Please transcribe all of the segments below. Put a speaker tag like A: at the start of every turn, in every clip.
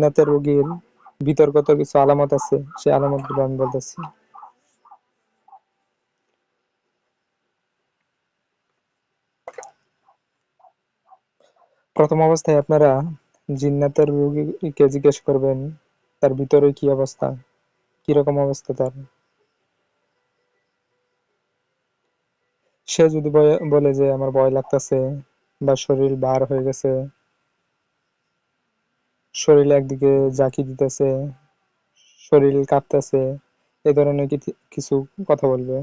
A: জিন্নাতের রোগীর বিতর্কত কিছু আলামত আছে সেই আলামতগুলো আমি বলতেছি। প্রথম অবস্থায় আপনারা জিন্নাতের রোগীকে জিজ্ঞেস করবেন, তার ভিতরে কি অবস্থা? কীরকম অবস্থা তার? সে যদি বলে যে, আমার ভয় লাগতেছে বা শরীর বার হয়ে গেছে শরীর একদিকে জাকি দিতেছে, শরীর কাঁপতেছে, এ ধরনের কিছু কথা বলবে?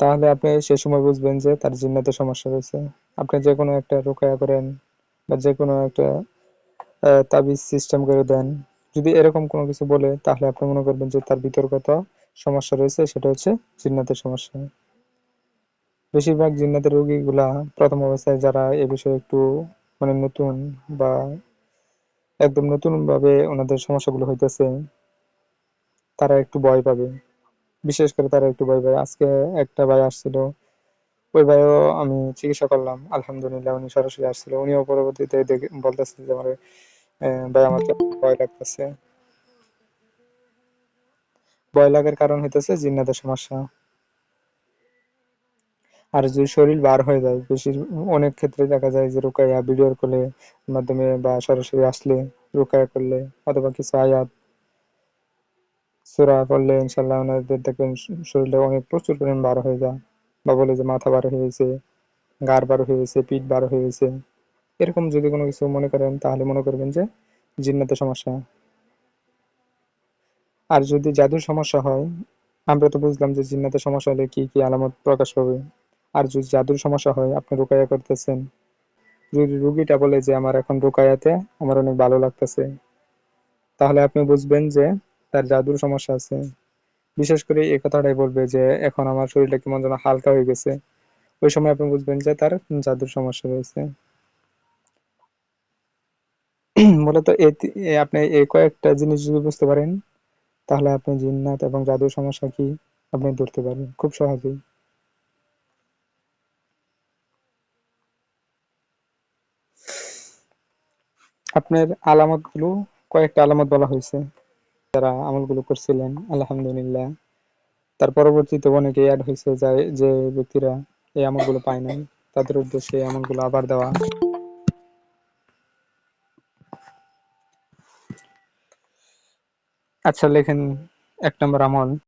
A: তাহলে আপনি সে সময় বুঝবেন যে তার জিন্নাতে সমস্যা রয়েছে। আপনি যে কোনো একটা রোকায়া করেন বা যে কোনো একটা তাবিজ সিস্টেম করে দেন। যদি এরকম কোনো কিছু বলে, তাহলে আপনি মনে করবেন যে তার ভিতর কত সমস্যা রয়েছে, সেটা হচ্ছে জিন্নাতের সমস্যা। বেশিরভাগ জিন্নাতের রোগীগুলা প্রথম অবস্থায় যারা এ বিষয়ে একটু মানে নতুন বা একদম নতুন ভাবে ওনাদের সমস্যাগুলো হইতেছে, তারা একটু ভয় পাবে। বিশেষ করে তারা একটু ভয় পাবে। আজকে একটা ভাই আসছিল, ওই ভাইও আমি চিকিৎসা করলাম, আলহামদুলিল্লাহ উনি সরাসরি আসছিল। উনিও পরবর্তীতে বলতেছে যে আমার ভাই আমার ভয় লাগতেছে। ভয় লাগার কারণ হইতেছে জিন্নাতের সমস্যা। আর যদি শরীর বার হয়ে যায়, বেশি অনেক ক্ষেত্রে দেখা যায় যে রুকাইয়া ভিডিওর কলে মাধ্যমে বা সরাসরি আসলে রুকায়া করলে অথবা কিছু আয়াত, সুরা করলে ইনশাল্লাহ ওনাদের দেখবেন শরীরটা অনেক প্রচুর পরিমাণ বার হয়ে যায়। বা বলে যে মাথা বার হয়ে গেছে গাড় বার হয়ে গেছে পিঠ বার হয়ে গেছে এরকম যদি কোনো কিছু মনে করেন তাহলে মনে করবেন যে জিন্নাতের সমস্যা। আর যদি জাদুর সমস্যা হয়, আমরা তো বুঝলাম যে জিন্নাতের সমস্যা হলে কি কি আলামত প্রকাশ পাবে আর যদি জাদুর সমস্যা হয়, আপনি রুকায়া করতেছেন। যদি রুগীটা বলে যে, আমার এখন রুকায়াতে আমার অনেক ভালো লাগতেছে। তাহলে আপনি বুঝবেন যে, তার জাদুর সমস্যা আছে। বিশেষ করে এই কথাটাই বলবে যে, এখন আমার শরীরটা কেমন যেন হালকা হয়ে গেছে। ওই সময় আপনি বুঝবেন যে, তার জাদুর সমস্যা রয়েছে। মূলত আপনি এই কয়েকটা জিনিস যদি বুঝতে পারেন, তাহলে আপনি জিন্নাত এবং জাদুর সমস্যা কি আপনি ধরতে পারবেন, খুব সহজেই। আপনার আলামতগুলো, কয়েকটা আলামত বলা হয়েছে। যারা আমলগুলো করছিলেন, আলহামদুলিল্লাহ। তার পরবর্তীতে অনেকে অ্যাড হয়েছে যে ব্যক্তিরা এই আমলগুলো পায় নাই। তাদের উদ্দেশ্যে আমলগুলো আবার দেওয়া। আচ্ছা লেখেন এক নম্বর আমল।